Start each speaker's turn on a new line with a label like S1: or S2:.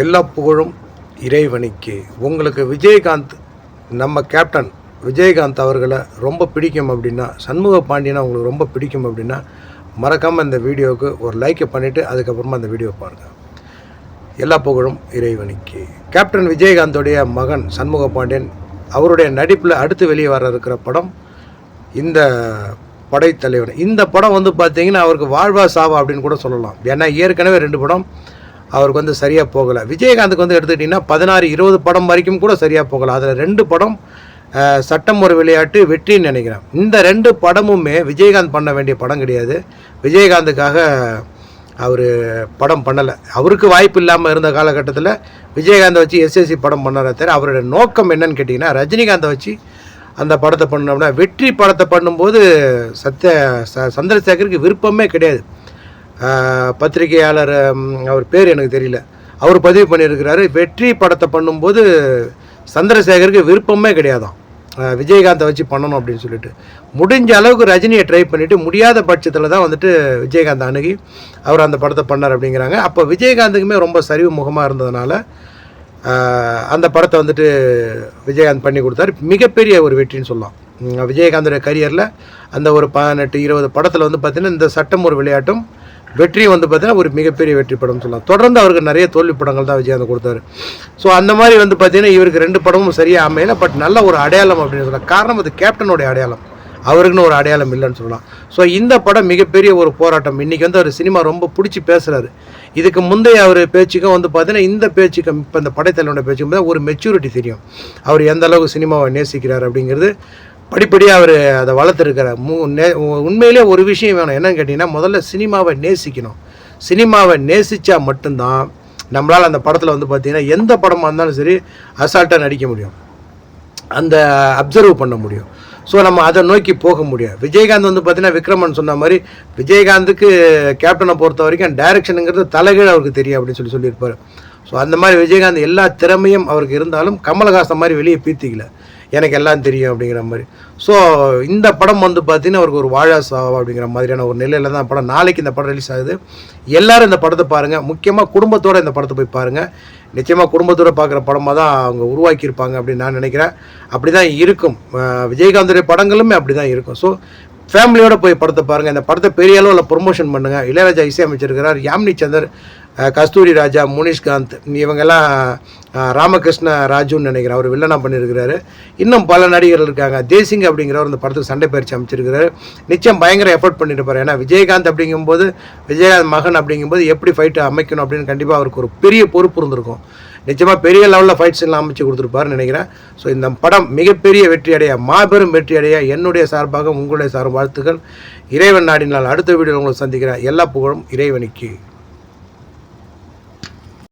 S1: எல்லா புகழும் இறைவனுக்கு. உங்களுக்கு விஜயகாந்த் நம்ம கேப்டன் விஜயகாந்த் அவர்களை ரொம்ப பிடிக்கும் அப்படின்னா சண்முக பாண்டியனை உங்களுக்கு ரொம்ப பிடிக்கும் அப்படின்னா மறக்காமல் இந்த வீடியோவுக்கு ஒரு லைக்கை பண்ணிவிட்டு அதுக்கப்புறமா அந்த வீடியோ பாருங்கள் எல்லா புகழும் இறைவனுக்கு. கேப்டன் விஜயகாந்தோடைய மகன் சண்முக பாண்டியன் அவருடைய நடிப்பில் அடுத்து வெளியே வர இருக்கிற படம் இந்த படைத்தலைவன் இந்த படம் வந்து பார்த்தீங்கன்னா அவருக்கு வாழ்வா சாவா அப்படின்னு கூட சொல்லலாம். ஏன்னா ஏற்கனவே ரெண்டு படம் அவருக்கு வந்து சரியாக போகலை. விஜயகாந்துக்கு வந்து எடுத்துக்கிட்டிங்கன்னா பதினாறு இருபது படம் வரைக்கும் கூட சரியாக போகலை. அதில் ரெண்டு படம் சட்டம் ஒரு விளையாட்டு வெற்றின்னு நினைக்கிறேன். இந்த ரெண்டு படமுமே விஜயகாந்த் பண்ண வேண்டிய படம் கிடையாது. விஜயகாந்துக்காக அவர் படம் பண்ணலை. அவருக்கு வாய்ப்பு இல்லாமல் இருந்த காலகட்டத்தில் விஜயகாந்தை வச்சு எஸ்எஸ்சி படம் பண்ணாரே தவிர அவருடைய நோக்கம் என்னன்னு கேட்டிங்கன்னா ரஜினிகாந்தை வச்சு அந்த படத்தை பண்ணோம்னா வெற்றி படத்தை பண்ணும்போது சத்ய ச சந்திரசேகருக்கு விருப்பமே கிடையாது. பத்திரிகையாளர் அவர் பேர் எனக்கு தெரியல. அவர் பதிவு பண்ணியிருக்கிறாரு. வெற்றி படத்தை பண்ணும்போது சந்திரசேகருக்கு விருப்பமே கிடையாதான் விஜயகாந்தை வச்சு பண்ணணும் அப்படின்னு சொல்லிட்டு. முடிஞ்ச அளவுக்கு ரஜினியை ட்ரை பண்ணிவிட்டு முடியாத பட்சத்தில் தான் வந்துட்டு விஜயகாந்த் அணுகி அவர் அந்த படத்தை பண்ணார் அப்படிங்கிறாங்க. அப்போ விஜயகாந்துக்குமே ரொம்ப சரிவு முகமாக இருந்ததுனால அந்த படத்தை வந்துட்டு விஜயகாந்த் பண்ணி கொடுத்தாரு. மிகப்பெரிய ஒரு வெற்றின்னு சொல்லலாம். விஜயகாந்தோட கரியரில் அந்த ஒரு பதினெட்டு இருபது படத்தில் வந்து பார்த்திங்கன்னா இந்த சட்டம் ஒரு விளையாட்டும் வெற்றியும் வந்து பார்த்தீங்கன்னா ஒரு மிகப்பெரிய வெற்றி படம் சொல்லலாம். தொடர்ந்து அவருக்கு நிறைய தோல்வி படங்கள் தான் விஜயகாந்த் கொடுத்தாரு. ஸோ அந்த மாதிரி வந்து பார்த்தீங்கன்னா இவருக்கு ரெண்டு படமும் சரியாக அமையல. பட் நல்ல ஒரு அடையாளம் அப்படின்னு சொல்லலாம். காரணம் அது கேப்டனுடைய அடையாளம். அவருக்குன்னு ஒரு அடையாளம் இல்லைன்னு சொல்லலாம். ஸோ இந்த படம் மிகப்பெரிய ஒரு போராட்டம். இன்றைக்கி வந்து அவர் சினிமா ரொம்ப பிடிச்சி பேசுகிறாரு இதுக்கு முந்தைய அவர் பேச்சுக்கும் வந்து பார்த்தீங்கன்னா இந்த பேச்சுக்கும் இப்போ இந்த படைத்தலைவனுடைய பேச்சுக்கும் ஒரு மெச்சூரிட்டி தெரியும். அவர் எந்த அளவுக்கு சினிமாவை நேசிக்கிறார் அப்படிங்கிறது. படிப்படியாக அவர் அதை வளர்த்துருக்கிறார். மு நே உண்மையிலே ஒரு விஷயம் வேணும். என்னன்னு கேட்டிங்கன்னா முதல்ல சினிமாவை நேசிக்கணும். சினிமாவை நேசித்தா மட்டும்தான் நம்மளால் அந்த படத்தில் வந்து பார்த்திங்கன்னா எந்த படமாக இருந்தாலும் சரி அசால்ட்டாக நடிக்க முடியும். அந்த அப்சர்வ் பண்ண முடியும். ஸோ நம்ம அதை நோக்கி போக முடியும் விஜயகாந்த் வந்து பார்த்தீங்கன்னா விக்ரமன் சொன்ன மாதிரி விஜயகாந்துக்கு கேப்டனை பொறுத்த வரைக்கும் டைரக்ஷனுங்கிறது தலைகீழ் அவருக்கு தெரியும் அப்படின்னு சொல்லி சொல்லியிருப்பார். ஸோ அந்த மாதிரி விஜயகாந்த் எல்லா திறமையும் அவருக்கு இருந்தாலும் கமலஹாசன் மாதிரி வெளியே பீத்திக்கல. எனக்கு எல்லாம் தெரியும் அப்படிங்கிற மாதிரி. ஸோ இந்த படம் வந்து பார்த்தீங்கன்னா அவருக்கு ஒரு வாழா சாவா அப்படிங்கிற மாதிரியான ஒரு நிலையில தான் படம். நாளைக்கு இந்த படம் ரிலீஸ் ஆகுது. எல்லாரும் இந்த படத்தை பாருங்கள் முக்கியமாக குடும்பத்தோட இந்த படத்தை போய் பாருங்கள் நிச்சயமாக குடும்பத்தோட பார்க்குற படமாக தான் அவங்க உருவாக்கியிருப்பாங்க அப்படின்னு நான் நினைக்கிறேன். அப்படி தான் இருக்கும். அஹ் விஜயகாந்துடைய படங்களுமே அப்படி தான் இருக்கும் ஸோ ஃபேமிலியோட போய் படத்தை பாருங்கள் இந்த படத்தை பெரிய அளவில் ப்ரொமோஷன் பண்ணுங்கள் இளையராஜா இசையமைச்சிருக்கிறார். யாமினி சந்தர் கஸ்தூரி ராஜா முனிஷ்காந்த் இவங்கெல்லாம் ராமகிருஷ்ண ராஜுன்னு நினைக்கிறேன். அவர் வில்லனா பண்ணியிருக்கிறாரு. இன்னும் பல நடிகர்கள் இருக்காங்க. தேசிங் அப்படிங்கிறவர் இந்த படத்துக்கு சண்டை பயிற்சி அமைச்சிருக்கிறாரு. நிச்சயம் பயங்கர எஃபர்ட் பண்ணியிருப்பார். ஏன்னா விஜயகாந்த் அப்படிங்கும்போது விஜயகாந்த் மகன் அப்படிங்கும்போது எப்படி ஃபைட்டு அமைக்கணும் அப்படின்னு கண்டிப்பாக அவருக்கு ஒரு பெரிய பொறுப்பு இருந்திருக்கும். நிச்சயமாக பெரிய லெவலில் ஃபைட்ஸ் எல்லாம் அமைச்சு கொடுத்துருப்பாருன்னு நினைக்கிறேன். ஸோ இந்த படம் மிகப்பெரிய வெற்றி அடைய மாபெரும் வெற்றி அடைய என்னுடைய சார்பாக உங்களுடைய சார்பு வாழ்த்துக்கள். இறைவன் நாடினால் அடுத்த வீடியோவில் உங்களை சந்திக்கிறேன். எல்லா புகழும் இறைவனுக்கு.